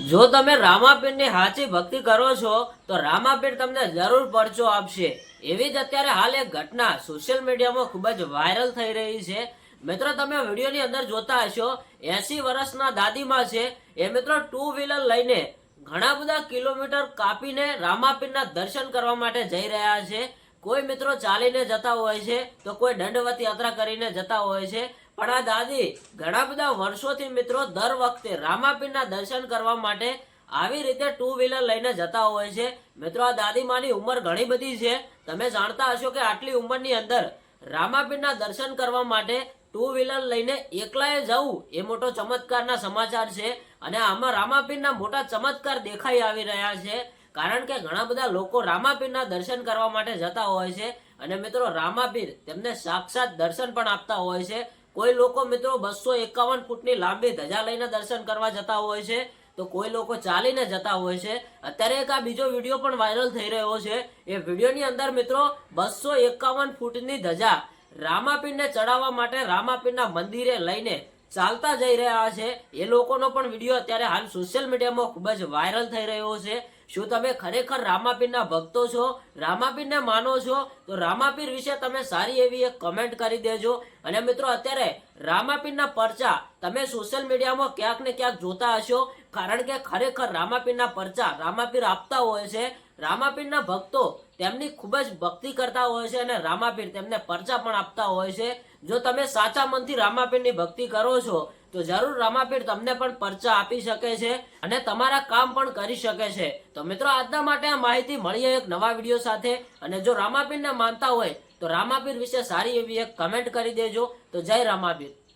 જો તમે રામાપીરની સાચી ભક્તિ કરો છો, તો રામાપીર તમને જરૂર પરચો આપશે. એવી જ અત્યારે હાલ એક ઘટના સોશિયલ મીડિયામાં ખૂબ જ વાયરલ થઈ રહી છે. મિત્રો, તમે વિડીયોની અંદર જોતા હશો, એસી વર્ષના દાદીમાં છે. એ મિત્રો ટુ વ્હીલર લઈને ઘણા બધા કિલોમીટર કાપીને રામાપીરના દર્શન કરવા માટે જઈ રહ્યા છે. કોઈ મિત્રો ચાલીને જતા હોય છે, તો કોઈ દંડવત યાત્રા કરીને જતા હોય છે. પણ આ દાદી ઘણા બધા વર્ષોથી મિત્રો દર વખતે રામાપીરના દર્શન કરવા માટે આવી રીતે ટુ વ્હીલર લઈને જતા હોય છે. મિત્રો, આ દાદીમાની ઉંમર ઘણી બધી છે. તમે જાણતા હશો કે આટલી ઉંમરની અંદર રામાપીરના દર્શન કરવા માટે ટુ વ્હીલર લઈને એકલાએ જવું એ મોટો ચમત્કારના સમાચાર છે અને આમાં રામાપીરના મોટા ચમત્કાર દેખાઈ આવી રહ્યા છે. કારણ કે ઘણા બધા લોકો રામાપીરના દર્શન કરવા માટે જતા હોય છે અને મિત્રો, રામાપીર તેમને સાક્ષાત દર્શન પણ આપતા હોય છે. કોઈ લોકો મિત્રો બસો એકાવન ફૂટની લાંબી ધજા લઈને દર્શન કરવા જતા હોય છે, તો કોઈ લોકો ચાલીને જતા હોય છે. અત્યારે એક આ બીજો વીડિયો પણ વાયરલ થઈ રહ્યો છે. એ વિડીયોની અંદર મિત્રો બસો એકાવન ફૂટની ધજા રામાપીરને ચડાવવા માટે રામાપીરના મંદિરે લઈને ચાલતા જઈ રહ્યા છે. એ લોકોનો પણ વીડિયો અત્યારે હાલ સોશિયલ મીડિયામાં ખૂબ જ વાયરલ થઈ રહ્યો છે. શું તમે ખરેખર રામાપીરના ભક્તો છો? રામાપીરને માનો છો? તો રામાપીર વિશે તમે સારી એવી એક કમેન્ટ કરી દેજો. અને મિત્રો, અત્યારે રામાપીરના પરચા તમે સોશિયલ મીડિયામાં ક્યાંક ને ક્યાંક જોતા હશો. કારણ કે ખરેખર રામાપીરના પરચા રામાપીર આપતા હોય છે. રામાપીરના ભક્તો તેમની ખૂબ જ ભક્તિ કરતા હોય છે અને રામાપીર તેમને પરચા પણ આપતા હોય છે. જો તમે સાચા મનથી રામાપીરની ભક્તિ કરો છો, તો જરૂર રામાપીર તમને પણ પરચા આપી શકે છે અને તમારા કામ પણ કરી શકે છે. તો મિત્રો, આજના માટે આ માહિતી મળીએ એક નવા વીડિયો સાથે. અને જો રામાપીરને માનતા હોય, તો રામાપીર વિશે સારી એવી એક કમેન્ટ કરી દેજો. તો જય રામાપીર.